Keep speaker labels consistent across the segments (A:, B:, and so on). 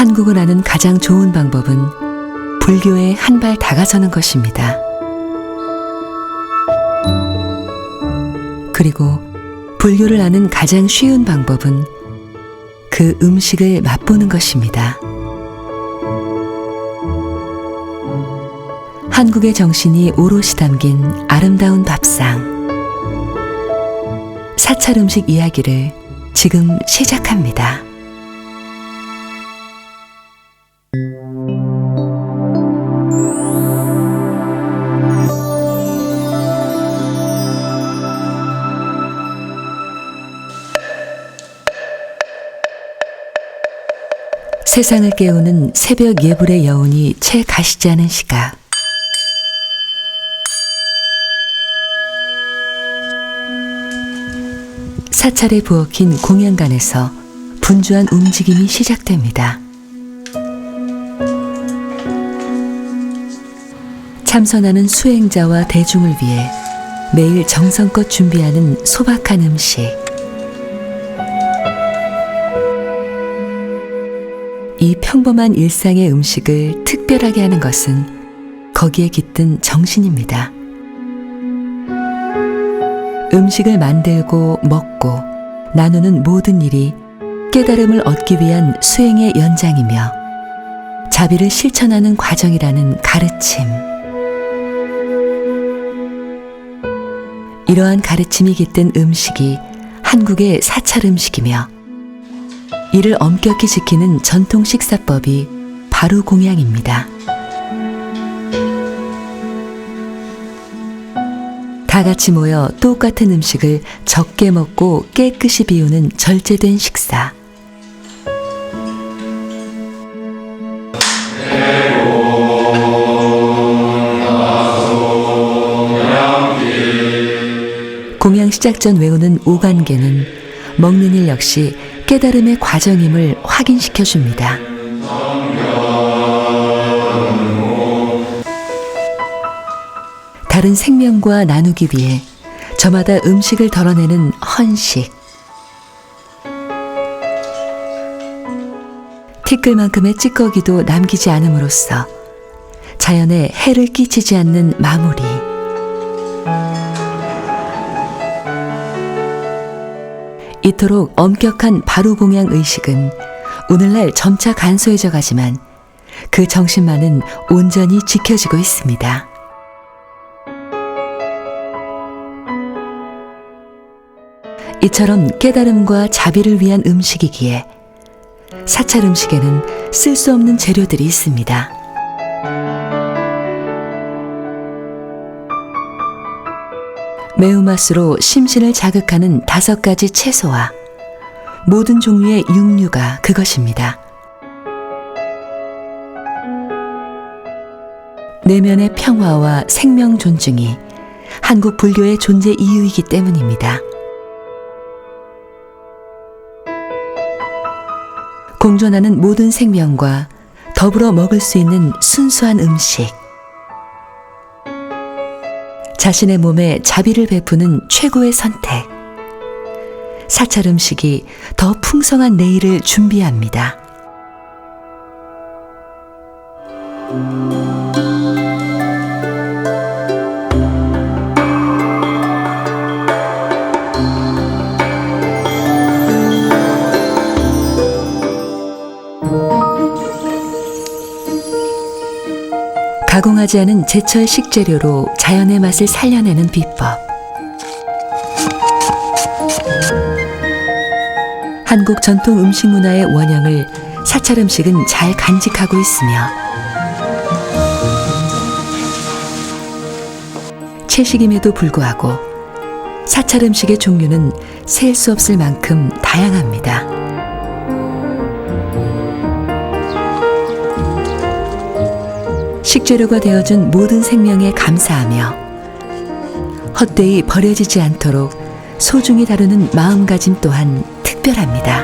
A: 한국을 아는 가장 좋은 방법은 불교에 한 발 다가서는 것입니다. 그리고 불교를 아는 가장 쉬운 방법은 그 음식을 맛보는 것입니다. 한국의 정신이 오롯이 담긴 아름다운 밥상. 사찰 음식 이야기를 지금 시작합니다. 세상을 깨우는 새벽 예불의 여운이 채 가시지 않은 시각. 사찰에 부엌인 공양간에서 분주한 움직임이 시작됩니다. 참선하는 수행자와 대중을 위해 매일 정성껏 준비하는 소박한 음식. 이 평범한 일상의 음식을 특별하게 하는 것은 거기에 깃든 정신입니다. 음식을 만들고 먹고 나누는 모든 일이 깨달음을 얻기 위한 수행의 연장이며 자비를 실천하는 과정이라는 가르침. 이러한 가르침이 깃든 음식이 한국의 사찰 음식이며 이를 엄격히 지키는 전통 식사법이 바로 공양입니다. 다 같이 모여 똑같은 음식을 적게 먹고 깨끗이 비우는 절제된 식사. 공양 시작 전 외우는 오간계는 먹는 일 역시 깨달음의 과정임을 확인시켜 줍니다. 다른 생명과 나누기 위해 저마다 음식을 덜어내는 헌식. 티끌만큼의 찌꺼기도 남기지 않음으로써 자연에 해를 끼치지 않는 마무리. 이토록 엄격한 바루공양 의식은 오늘날 점차 간소해져 가지만 그 정신만은 온전히 지켜지고 있습니다. 이처럼 깨달음과 자비를 위한 음식이기에 사찰 음식에는 쓸 수 없는 재료들이 있습니다. 매운맛으로 심신을 자극하는 다섯 가지 채소와 모든 종류의 육류가 그것입니다. 내면의 평화와 생명 존중이 한국 불교의 존재 이유이기 때문입니다. 공존하는 모든 생명과 더불어 먹을 수 있는 순수한 음식. 자신의 몸에 자비를 베푸는 최고의 선택. 사찰 음식이 더 풍성한 내일을 준비합니다. 가공하지 않은 제철 식재료로 자연의 맛을 살려내는 비법. 한국 전통 음식 문화의 원형을 사찰 음식은 잘 간직하고 있으며 채식임에도 불구하고 사찰 음식의 종류는 셀 수 없을 만큼 다양합니다. 식재료가 되어준 모든 생명에 감사하며 헛되이 버려지지 않도록 소중히 다루는 마음가짐 또한 특별합니다.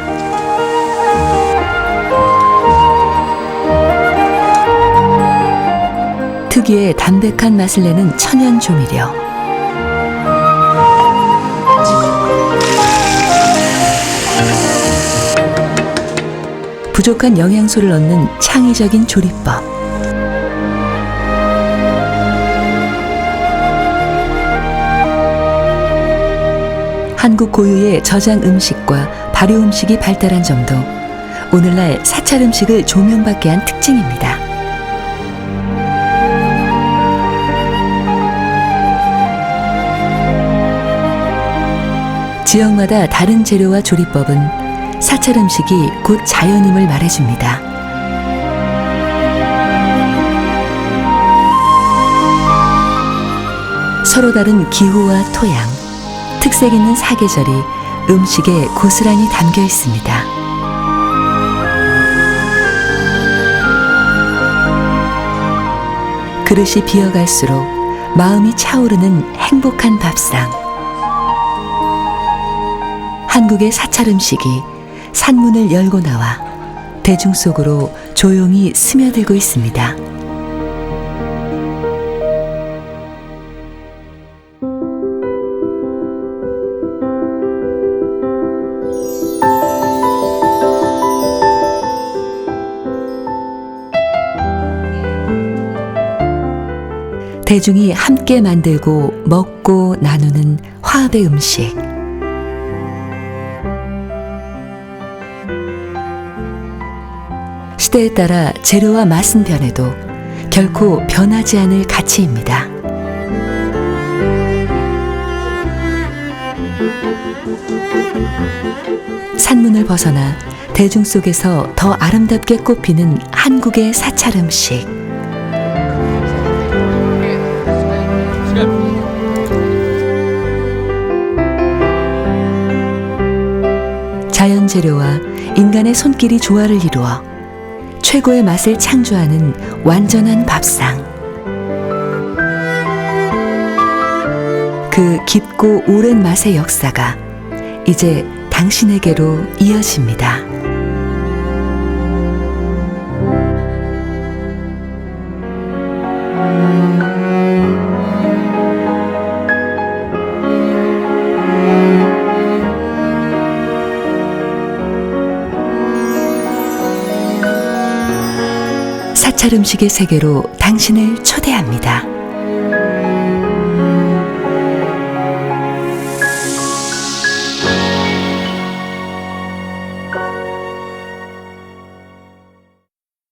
A: 특유의 담백한 맛을 내는 천연 조미료. 부족한 영양소를 얻는 창의적인 조리법. 한국 고유의 저장 음식과 발효 음식이 발달한 점도 오늘날 사찰 음식을 조명받게 한 특징입니다. 지역마다 다른 재료와 조리법은 사찰 음식이 곧 자연임을 말해줍니다. 서로 다른 기후와 토양, 특색 있는 사계절이 음식에 고스란히 담겨 있습니다. 그릇이 비어갈수록 마음이 차오르는 행복한 밥상. 한국의 사찰 음식이 산문을 열고 나와 대중 속으로 조용히 스며들고 있습니다. 대중이 함께 만들고 먹고 나누는 화합의 음식. 시대에 따라 재료와 맛은 변해도 결코 변하지 않을 가치입니다. 산문을 벗어나 대중 속에서 더 아름답게 꽃피는 한국의 사찰 음식. 자연 재료와 인간의 손길이 조화를 이루어 최고의 맛을 창조하는 완전한 밥상. 그 깊고 오랜 맛의 역사가 이제 당신에게로 이어집니다. 사찰 음식의 세계로 당신을 초대합니다.